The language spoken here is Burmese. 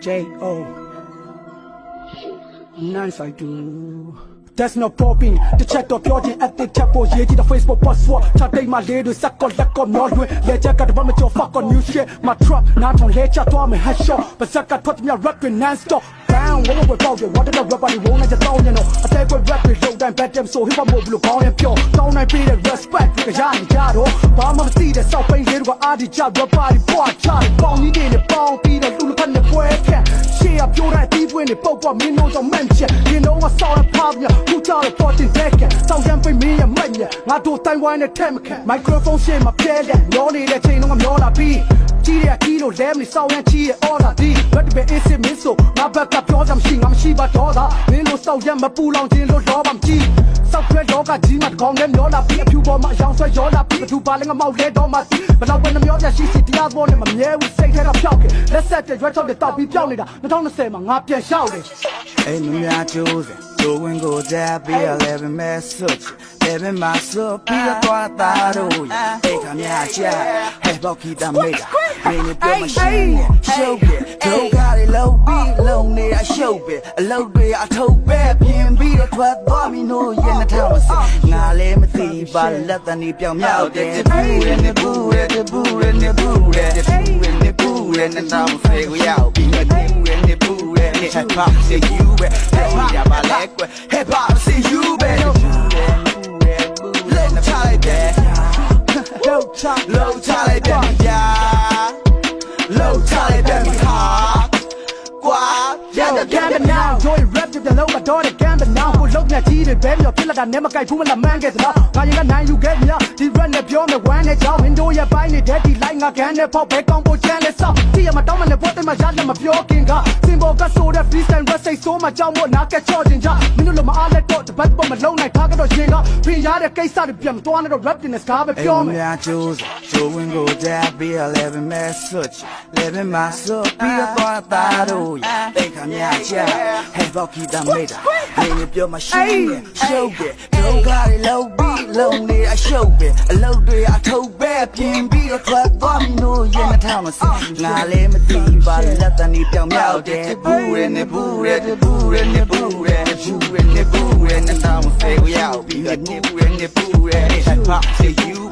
J O. Nice I do. That's not popping တစ်ချက်တော့ပြောခြင်းအသက်ချက်ပေါ်ရေးကြည့်တဲ့ Facebook password ချတိတ်မှလေးတွေစက်ကောလက်ကောမျောလွင်လက်ချက်ကတပတ်မကျော် fuck on new shit my truck နားထောင်လဲချသွားမယ် headshot ပါဇက်ကထွက်မြ rap တွေ non stop bang ဝဝဝပေါက်တယ် what the rap တွေဝုန်းနေကြတောင်းနေတော့အသေးကွယ် rap တွေလုံးတိုင်း bad damn so hip hop မို့ဘလို့ကောင်းရင်ပြောတောင်းနိုင်ပေးတဲ့ respect တွေကရနေကြတော့ဘာမှမသိတဲ့စောက်ပိန်လေးတွေကအာဒီကြ rap တွေပွားချတယ်ပေါင်းကြီးတွေနဲ့ပေါင်းပြီးတော့ တဲ့အသီးပွင့်တွေပုတ်ပွားမင်းတို့ကြောင့်မှန်ချက်ဒီတော့ကဆောင်းတဲ့ pop ညာခုချတဲ့ fortune deck တောင်းရန်ပိန်မင်းရဲ့မှတ်ညာငါတို့တိုင်ဝိုင်းနဲ့ထဲမခက် microphone ရှေ့မှာဖျဲတဲ့မျောနေတဲ့ချိန်တော့ကမျောလာပြီးကြီးရကီလိုလဲမနေစောင်းရန်ချီရဲ့ order ဒီ red ပဲ is it မင်းဆိုငါဘက်ကပြောကြမရှိငါမရှိပါတော့တာမင်းတို့စောက်ရန်မပူလောင်ခြင်းလို့တော့မှမကြည့်စောက်ရဲတော့ကကြီးမတကောင်နဲ့မျောလာပြီးအဖြူပေါ်မှာအယောင်ဆွဲရောလာပြီး ဘသူပါလဲငါမောက်လဲတော့မှဘလောက်ပဲနှမျောပြရှိရှိတရားဘောနဲ့မမြဲဘူးစိတ်ထဲကဖြောက်ခဲ့လက်ဆက်တဲ့ရွက်ချောက်တဲ့တောက်ပြီးပြောင်းနေတာ2020မှာငါပြန်လျှောက်တယ်အိမ်မများကျိုးစံကျိုးဝင်ကိုကြားပြီးရလဲပဲမဲဆွတ်လဲပဲမဆွတ်ပြီးတော့သွားတာတို့ရအိတ်ခါများချဟဲ့ဘောက်ကီတမိတ် မင်းတို့ပြောမရှိနဲ့ရှုပ်ပြဒုက္ခတွေလုံးပြီးလုံးနေအရှုပ်ပြအလုတ်တွေအထုပ်ပဲပြင်ပြီးတော့ထွက်သွားမီနို့ရဲ့နှထောင်စငါလည်းမသိပါလက်တန်ဒီပြောင်မြောက်တဲ့ဘူးရဲ့နေဘူးရဲ့ဘူးရဲ့နေဘူးရဲ့ဘူးရဲ့နေဘူးရဲ့နှထောင်စေကိုရောက်ပြီးနေဘူးရဲ့နေဘူးရဲ့ hip hop say you be hip hop ya balekwe hip hop say you be let me try it Yo, chop, low try it ya to the low, my daughter တော်တဲ့ gambit now ကိုလုံးမြကြီးတွေဘဲမြော်ဖြစ်လာတာနဲ့မကြိုက်ဘူးမလား man ခဲ့သလားငါရင်ကနိုင်ယူခဲ့မြဒီ rap နဲ့ပြောမယ်ဝမ်းနဲ့ကြောင်း window ရဲ့ပိုင်းနေတဲ့ဒီ light ငါကန်နဲ့ပေါက်ပဲကောင်းဖို့ချမ်းလဲဆောက်ဒီရမတောင်းမနဲ့ဘောတဲ့မှာရလက်မပြောခင်ကစင်ဘောကဆိုတဲ့ freestyle rap စိတ်ဆိုးမှကြောင်းမို့နာကက်ချော့တင်ကြမင်းတို့လိုမအားလက်တော့တပတ်ပေါ်မလုံးနိုင်ထားကတော့ရှင်ကပြင်ရတဲ့ကိစ္စတွေပြန်မသွားနဲ့တော့ rap တင်တဲ့စကားပဲပြောမယ် များကျိုးစကျိုးဝင်ကိုကြားပြီးရလဲပဲမဲဆွတ်လဲပဲမဆွတ်ပြီးတော့သွားတာတို့ရတိတ်ခါများချဟဲ့ဘောက်ကီတမိတ်တာမင်းတို့ပြောမရှိနဲ့ ရှုပ်ပြဒုက္ခတွေလုံးပြီးလုံးနေအရှုပ်ပြအလုတ်တွေအထုပ်ပဲပြင်ပြီးတော့ထွက်သွားမီနို့ရဲ့နှထောင်စငါလည်းမသိပါလက်တန်ဒီပြောင်မြောက်တဲ့ဘူးရဲ့နေဘူးရဲ့ဘူးရဲ့နေဘူးရဲ့ဘူးရဲ့နေဘူးရဲ့နှထောင်စေကိုရောက်ပြီးတော့နေဘူးရဲ့နေဘူးရဲ့ hip hop say you